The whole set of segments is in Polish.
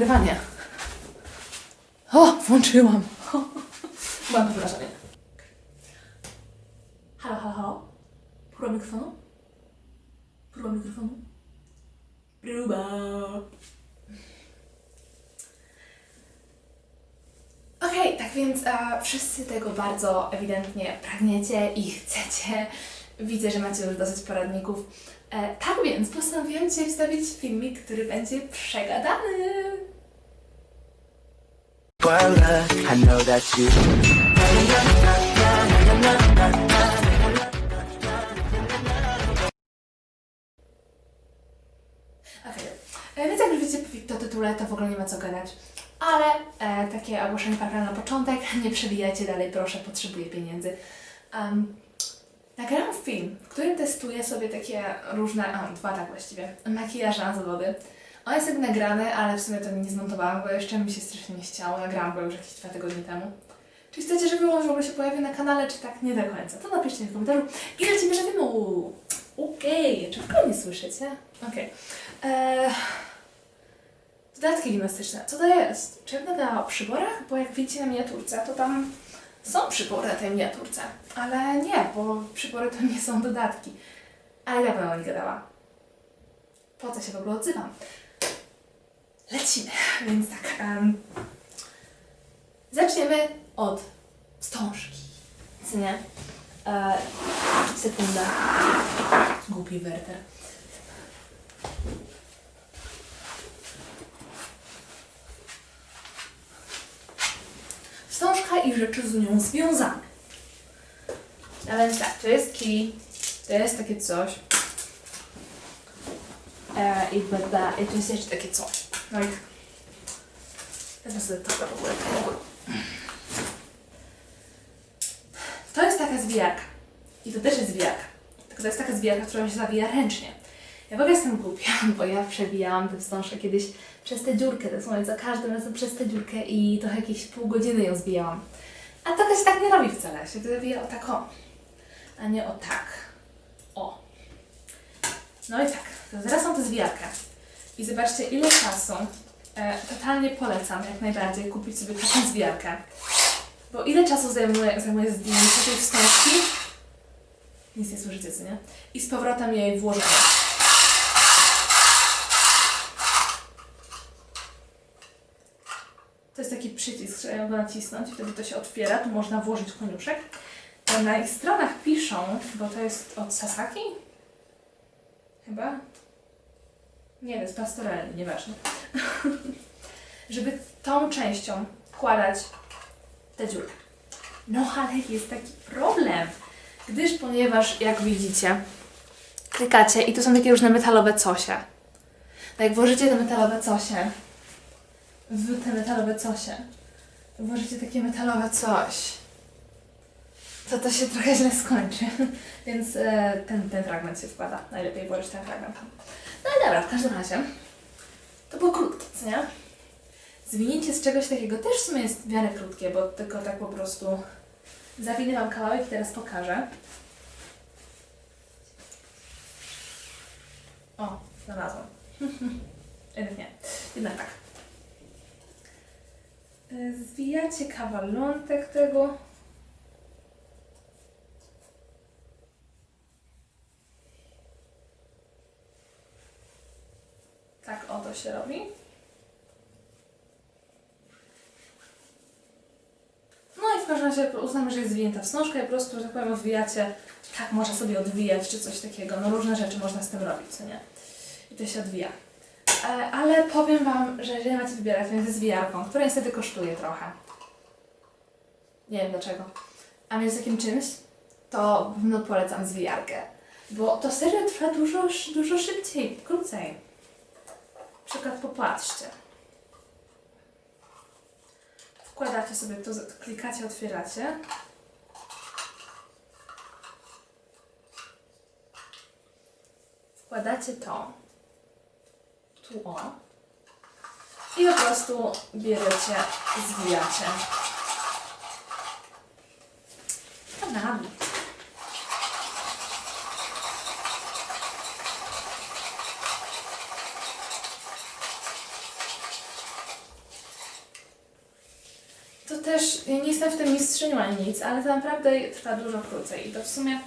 Nagrywanie? O, włączyłam. Byłam na wrażenie. Halo, halo, halo? Próba mikrofonu? Próba mikrofonu? Próba. Okej, tak więc e, wszyscy tego bardzo ewidentnie pragniecie i chcecie. Widzę, że macie już dosyć poradników. E, tak więc postanowiłam dzisiaj wstawić filmik, który będzie przegadany. You Okej, e, więc jak już wiecie po tytule, to w ogóle nie ma co gadać. Ale e, takie ogłoszenie parę na początek, nie przewijajcie dalej, proszę, potrzebuję pieniędzy. Um, nagrałam film, w którym testuję sobie takie różne, a dwa tak właściwie, makijaże na zawody. On jest jakby nagrany, ale w sumie to nie zmontowałam, bo jeszcze mi się strasznie nie chciało. Nagrałam go już jakieś dwa tygodnie temu. Czy chcecie, żeby on w ogóle się pojawił na kanale, czy tak nie do końca? To napiszcie w komentarzu i lecimy, że. Okej, czy w ogóle mnie słyszycie? Okej. Eee, Dodatki gimnastyczne. Co to jest? Czy ja będę o przyborach? Bo jak widzicie na miniaturce, to tam są przybory na tej miniaturce. Ale nie, bo przybory to nie są dodatki. Ale ja bym o nich gadała. Po co się w ogóle odzywam? Lecimy. Więc tak. em, zaczniemy od wstążki. Co nie? E, sekunda. Głupi Werter. wstążka i rzeczy z nią związane. A więc tak, to jest kij, to jest takie coś. E, I bada, i to jest jeszcze takie coś. I wezmę sobie to w ogóle. To jest taka zwijarka. I to też jest zwijarka. Tylko to jest taka zwijarka, którą się zawija ręcznie. Ja w ogóle jestem głupia, bo ja przewijałam tę wstążkę kiedyś przez tę dziurkę, to jest za każdym razem przez tę dziurkę i to jakieś pół godziny ją zbijałam. A to się tak nie robi wcale, się zawija o tak o, a nie o tak. O. No i tak, to zaraz mam tę zwijarkę. I zobaczcie ile czasu, e, totalnie polecam jak najbardziej kupić sobie taką zwijarkę. Bo ile czasu zajmuje, zajmuje zdjęcie tej wstążki? Nic nie słyszycie, co nie? I z powrotem jej włożenie. To jest taki przycisk, trzeba go nacisnąć wtedy to się otwiera, tu można włożyć koniuszek. E, Na ich stronach piszą, bo to jest od Sasaki? Chyba? Nie wiem, z pastorelli, nieważne. Żeby tą częścią wkładać tę dziurkę. No ale jest taki problem, gdyż ponieważ jak widzicie, klikacie i tu są takie różne metalowe cosie. No jak włożycie te metalowe cosie, w te metalowe cosie. Włożycie takie metalowe coś. To to się trochę źle skończy. Więc e, ten, ten fragment się wkłada. Najlepiej włożyć ten fragment. No dobra, w każdym razie. To było krótkie, co nie? Zwinięcie z czegoś takiego też w sumie jest w miarę krótkie, bo tylko tak po prostu zawinę Wam kawałek i teraz pokażę. O, znalazłam. Jednak nie. Jednak tak. E, Zwijacie kawalątek tego. Tak oto się robi. No i w każdym razie uznamy, że jest zwinięta wstążka i po prostu, że tak powiem, odwijacie. Tak, można sobie odwijać czy coś takiego. No różne rzeczy można z tym robić, co nie? I to się odwija. E, ale powiem Wam, że jeżeli macie wybierać między zwijarką, która niestety kosztuje trochę. Nie wiem dlaczego. A między takim czymś, to no polecam zwijarkę. Bo to serio trwa dużo, dużo szybciej, krócej. Przykład popatrzcie. Wkładacie sobie to, klikacie, otwieracie. Wkładacie to tu o. I po prostu bierzecie, zwijacie. Kanami. też ja nie w tym mistrzynią ani nic, ale to naprawdę trwa dużo krócej i to w sumie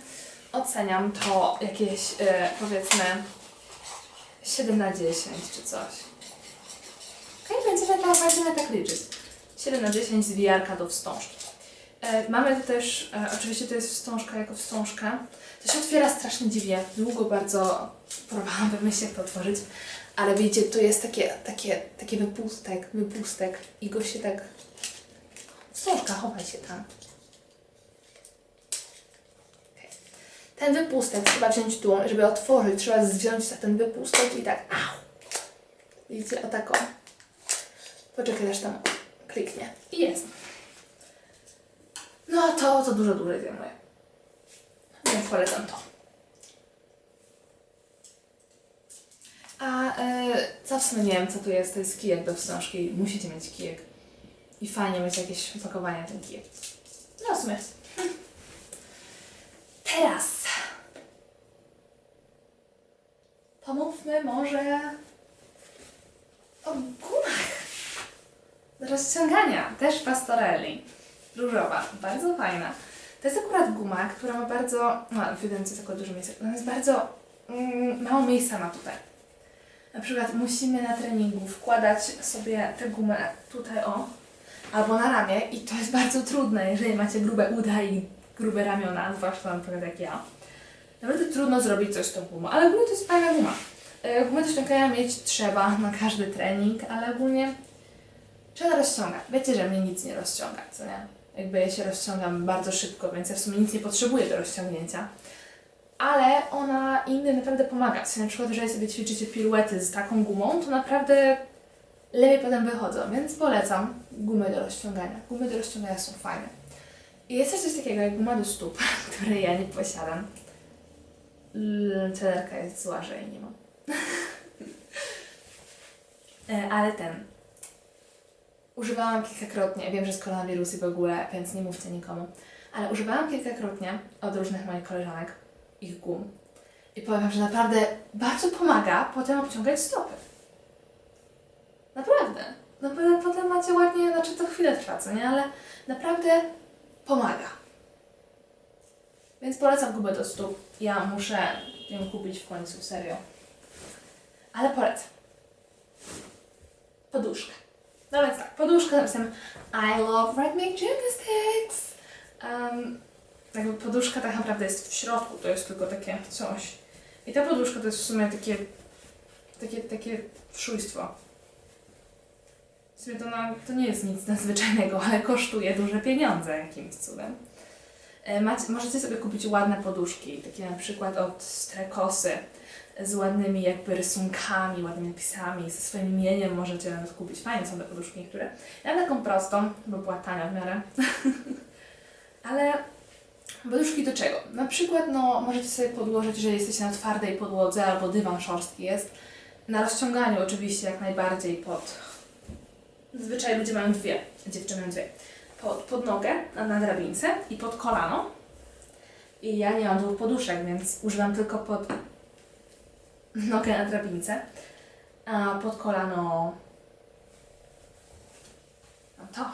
oceniam to jakieś e, powiedzmy 7 na 10 czy coś. Okej, będziemy tak, będziemy tak liczyć. 7 na 10 zwijarka do wstążki. E, mamy tu też, e, oczywiście to jest wstążka jako wstążka. To się otwiera strasznie dziwnie. Długo bardzo próbowałam wymyślić jak to otworzyć. Ale widzicie, tu jest takie, takie, taki wypustek, wypustek i go się tak... Wstążka, chowaj się tam. Ten wypustek trzeba wziąć tu, żeby otworzyć, trzeba za ten wypustek i tak, au. Widzicie, o tak o. Poczekaj, aż tam kliknie. I jest. No to, to dużo dłużej zajmuje. Więc polecam to. A e, co w sumie nie wiem, co tu jest, to jest kijek do wstążki. Musicie mieć kijek. I fajnie mieć jakieś opakowanie ten kijek. No w sumie. Teraz. Pomówmy może o gumach do rozciągania. Też pastorelli. Różowa. Bardzo fajna. To jest akurat guma, która ma bardzo... No, w jest akurat dużo miejsca. Ona jest bardzo... Mm, mało miejsca ma tutaj. Na przykład musimy na treningu wkładać sobie tę gumę tutaj o, albo na ramię i to jest bardzo trudne, jeżeli macie grube uda i grube ramiona, zwłaszcza na przykład jak ja. Naprawdę trudno zrobić coś z tą gumą, ale ogólnie to jest fajna guma. Gumę do ściągania mieć trzeba na każdy trening, ale ogólnie trzeba rozciągać. Wiecie, że mnie nic nie rozciąga, co nie? Jakby ja się rozciągam bardzo szybko, więc ja w sumie nic nie potrzebuję do rozciągnięcia ale ona innym naprawdę pomaga. W na przykład, jeżeli sobie ćwiczycie piruety z taką gumą, to naprawdę lepiej potem wychodzą, więc polecam gumy do rozciągania. Gumy do rozciągania są fajne. I jest też coś takiego jak guma do stóp, której ja nie posiadam. Celerka jest zła, że jej nie mam. E, ale ten. Używałam kilkakrotnie, wiem, że jest koronawirus i w ogóle, więc nie mówcie nikomu, ale używałam kilkakrotnie od różnych moich koleżanek ich gum. I powiem że naprawdę bardzo pomaga potem obciągać stopy. Naprawdę. No potem, macie ładnie, znaczy to chwilę trwa, co nie? Ale naprawdę pomaga. Więc polecam gumę do stóp. Ja muszę ją kupić w końcu, serio. Ale polecam. Poduszkę. No więc tak, poduszkę napisem I love rhythmic gymnastics. Um, jakby poduszka tak naprawdę jest w środku, to jest tylko takie coś. I ta poduszka to jest w sumie takie, takie, takie szujstwo. To, to nie jest nic nadzwyczajnego, ale kosztuje duże pieniądze jakimś cudem. E, Macie, możecie sobie kupić ładne poduszki, takie na przykład od Strekosy, z ładnymi jakby rysunkami, ładnymi napisami, ze swoim imieniem możecie nawet kupić. Fajne są te poduszki niektóre. Ja mam taką prostą, bo była tania w miarę. ale Poduszki do czego? Na przykład, no, możecie sobie podłożyć, jeżeli jesteście na twardej podłodze albo dywan szorstki jest. Na rozciąganiu oczywiście jak najbardziej pod... Zazwyczaj ludzie mają dwie, dziewczyny mają dwie. Pod, pod nogę, na, na drabince i pod kolano. I ja nie mam dwóch poduszek, więc używam tylko pod nogę na drabince. A pod kolano... No to.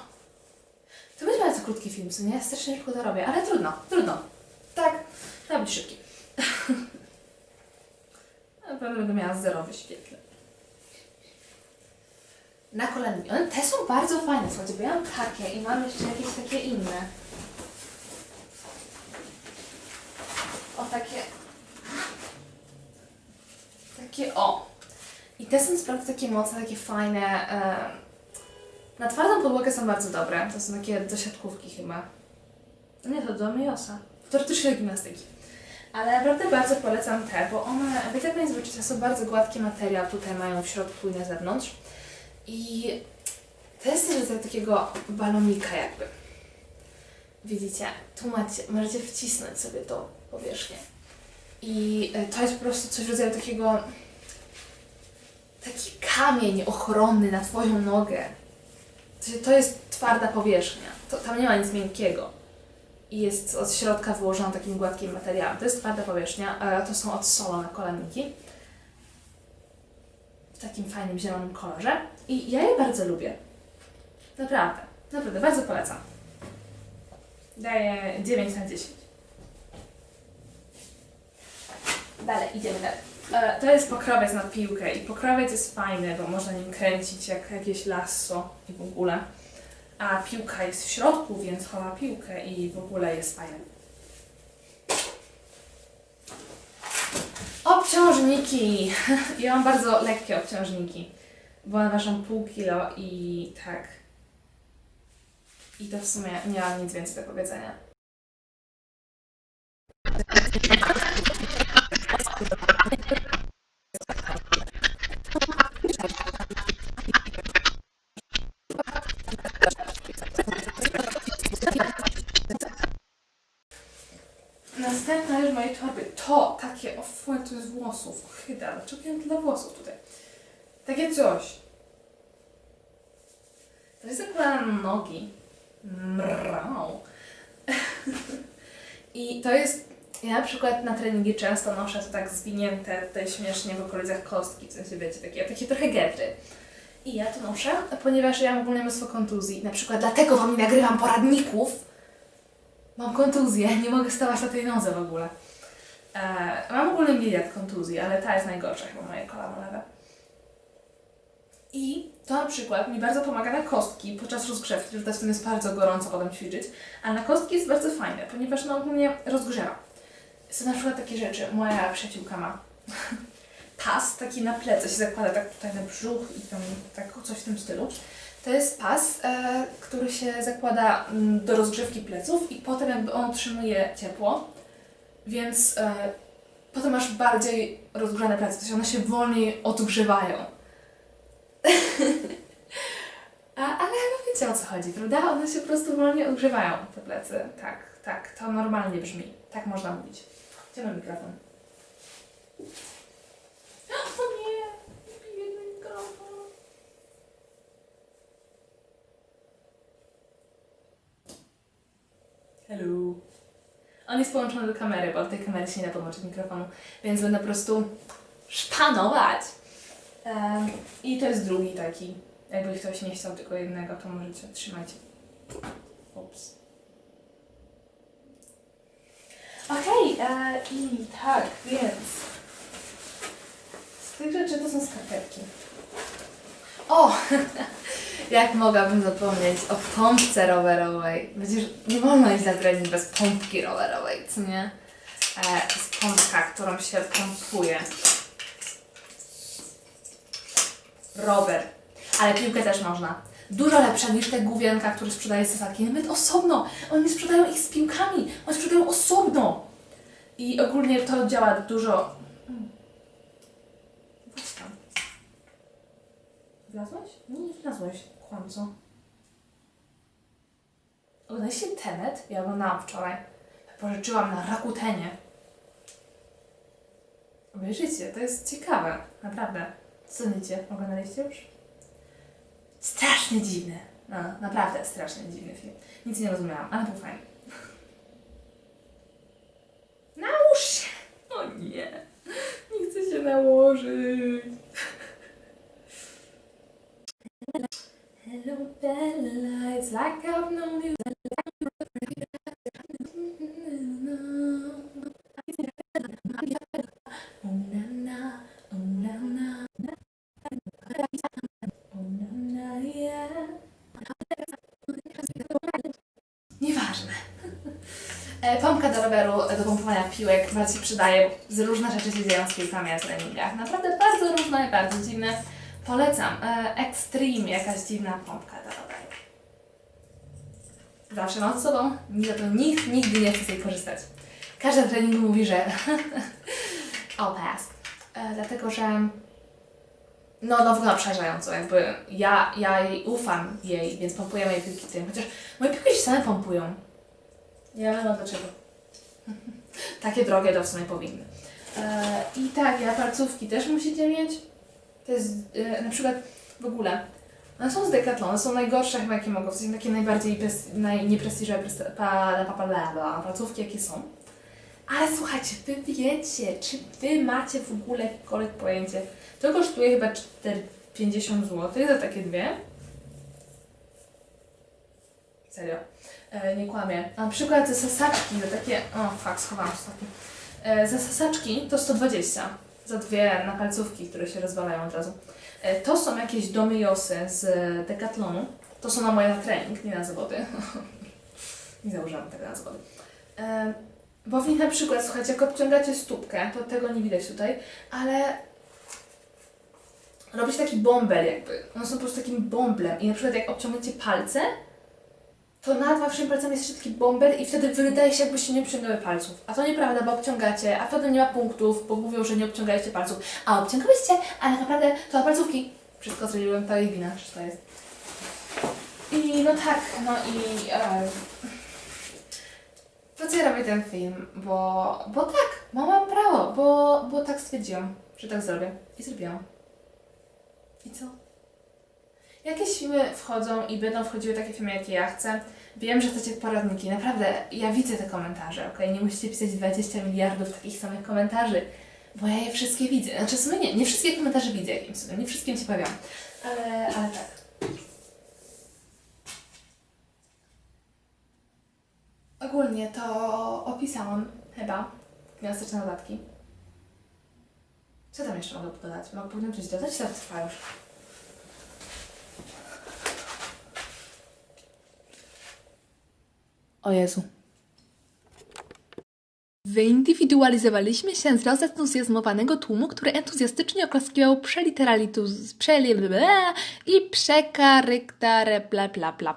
To będzie bardzo krótki film, co nie? Ja strasznie szybko to robię, ale trudno, trudno. Tak, ma być szybki. Na pewno będę miała zero wyświetleń. Na kolanie. One te są bardzo fajne, słuchajcie, bo ja mam takie i mam jeszcze jakieś takie inne. O, takie... Takie, o. I te są naprawdę takie mocne, takie fajne. na twardą podłogę są bardzo dobre. To są takie do siatkówki chyba. No Nie, to do Miosa. Teoretycznie do gimnastyki. Ale naprawdę bardzo polecam te, bo one, jak tak Państwo zobaczycie, są bardzo gładki materiał. Tutaj mają w środku i na zewnątrz. I to jest też rodzaj takiego balonika jakby. Widzicie? Tu macie, możecie wcisnąć sobie tą powierzchnię. I e, to jest po prostu coś w rodzaju takiego... Taki kamień ochronny na Twoją nogę. To jest twarda powierzchnia. To, tam nie ma nic miękkiego. I jest od środka wyłożona takim gładkim materiałem. To jest twarda powierzchnia, a to są od solo na kolaniki. W takim fajnym zielonym kolorze. I ja je bardzo lubię. Naprawdę. Naprawdę, bardzo polecam. Daję 9 na 10. Dalej, idziemy dalej. E, To jest pokrowiec na piłkę i pokrowiec jest fajny, bo można nim kręcić jak jakieś lasso i w ogóle. A piłka jest w środku, więc chowa piłkę i w ogóle jest fajny. Obciążniki. Ja mam bardzo lekkie obciążniki, bo one ważą pół kilo i tak. I to w sumie nie mam nic więcej do powiedzenia. Następna rzecz mojej torby to takie, o fuj, to jest włosów, chyba, dlaczego ja mam tyle włosów tutaj? Takie coś. To jest zakładane na nogi. Mrau. I to jest, ja na przykład na treningi często noszę to tak zwinięte tutaj śmiesznie w okolicach kostki, w sensie wiecie, takie, takie trochę getry. I ja to noszę, ponieważ ja mam ogólnie mnóstwo kontuzji. Na przykład dlatego Wam nagrywam poradników, Mam kontuzję, nie mogę stawać na tej nodze w ogóle. E, mam ogólnie miliard kontuzji, ale ta jest najgorsza chyba moje kolano lewe. I to na przykład mi bardzo pomaga na kostki podczas rozgrzewki, że wtedy jest bardzo gorąco potem ćwiczyć, ale na kostki jest bardzo fajne, ponieważ no ogólnie rozgrzewa. Są na przykład takie rzeczy, moja przyjaciółka ma pas taki na plecy, się zakłada tak tutaj na brzuch i tam tak coś w tym stylu. To jest pas, e, który się zakłada mm, do rozgrzewki pleców i potem jakby on utrzymuje ciepło, więc e, potem masz bardziej rozgrzane plecy, to się one się wolniej odgrzewają. A, ale no wiecie o co chodzi, prawda? One się po prostu wolniej odgrzewają, te plecy. Tak, tak, to normalnie brzmi. Tak można mówić. Gdzie mam mikrofon? O nie! Biedny mikrofon. Hello. On jest połączony do kamery, bo od tej kamery się nie da podłączyć mikrofonu, więc będę po prostu szpanować. Em, I to jest drugi taki. Jakby ktoś nie chciał tylko jednego, to możecie trzymać. Ups. Okej, e, i tak, więc z tych rzeczy to są skarpetki. O! Jak mogłabym zapomnieć o pompce rowerowej? Przecież nie wolno iść na trening bez pompki rowerowej, co nie? E, jest pompka, którą się pompuje. Rower. Ale piłkę też można. Dużo lepsza niż te główienka, które sprzedaje Sasaki. Nawet osobno. Oni sprzedają ich z piłkami. Oni sprzedają osobno. I ogólnie to działa dużo... Hmm. Wlazłeś? Nie, nie wlazłeś, kłamco. Oglądaliście Tenet? Ja oglądałam wczoraj. Pożyczyłam na Rakutenie. Obejrzyjcie, to jest ciekawe, naprawdę. Co sądzicie? Oglądaliście już? Strasznie dziwny. No, naprawdę strasznie dziwny film. Nic nie rozumiałam, ale był fajny. Pompowania piłek bardzo się przydaje. Z różne rzeczy się dzieją z piłkami na treningach. Naprawdę bardzo różne i bardzo dziwne. Polecam. E, Extreme, jakaś dziwna pompka do. Zawsze mam z sobą, to nikt nigdy nie chce z niej korzystać. Każdy na treningu mówi, że I'll pass. E, dlatego, że no, no wygląda przerażająco, jakby ja, ja jej ufam jej, więc pompujemy jej piłki tym, chociaż moje piłki się same pompują. Ja wiem dlaczego. Takie drogie to w sumie powinny. E, I tak, ja palcówki też musicie mieć. To jest e, na przykład w ogóle. One są z Decathlon, są najgorsze chyba jakie mogą, w sensie takie najbardziej bla, bla, palcówki jakie są. Ale słuchajcie, wy wiecie, czy wy macie w ogóle jakiekolwiek pojęcie? To kosztuje chyba 4, 50 zł za takie dwie. Serio. E, nie kłamię. Na przykład ze sasaczki, za takie... O, fuck, schowałam ostatni. E, za sasaczki to 120. Za dwie napalcówki, które się rozwalają od razu. E, to są jakieś domyjosy z Decathlonu. To są na moje na trening, nie na zawody. nie założyłam tego na zawody. E, bo w nich na przykład, słuchajcie, jak obciągacie stópkę, to tego nie widać tutaj, ale robi się taki bąbel jakby. One są po prostu takim bąblem i na przykład jak obciągniecie palce, to nad waszymi palcami jest taki bąbel i wtedy wydaje się jakbyście nie obciągały palców. A to nieprawda, bo obciągacie, a wtedy nie ma punktów, bo mówią, że nie obciągaliście palców. A obciągałyście, ale tak naprawdę to palcówki. Wszystko zrobiłem, to jej wina, wszystko jest. I no tak, no i... Po co ja robię ten film? Bo, bo tak, mam prawo, bo, bo tak stwierdziłam, że tak zrobię. I zrobiłam. I co? Jakieś filmy wchodzą i będą wchodziły takie filmy, jakie ja chcę. Wiem, że chcecie poradniki. Naprawdę, ja widzę te komentarze, ok? Nie musicie pisać 20 miliardów takich samych komentarzy, bo ja je wszystkie widzę. Znaczy, w sumie nie, nie wszystkie komentarze widzę jakimś cudem, nie wszystkim się pojawiam. Ale, ale tak. Ogólnie to opisałam chyba gimnastyczne dodatki. Co tam jeszcze mogę dodać? Mogę powinien coś dodać? To trwa już. O Jezu. Wyindywidualizowaliśmy się z rozentuzjazmowanego tłumu, który entuzjastycznie oklaskiwał przeliteralitus, przeli... i przekaryktare bla bla bla.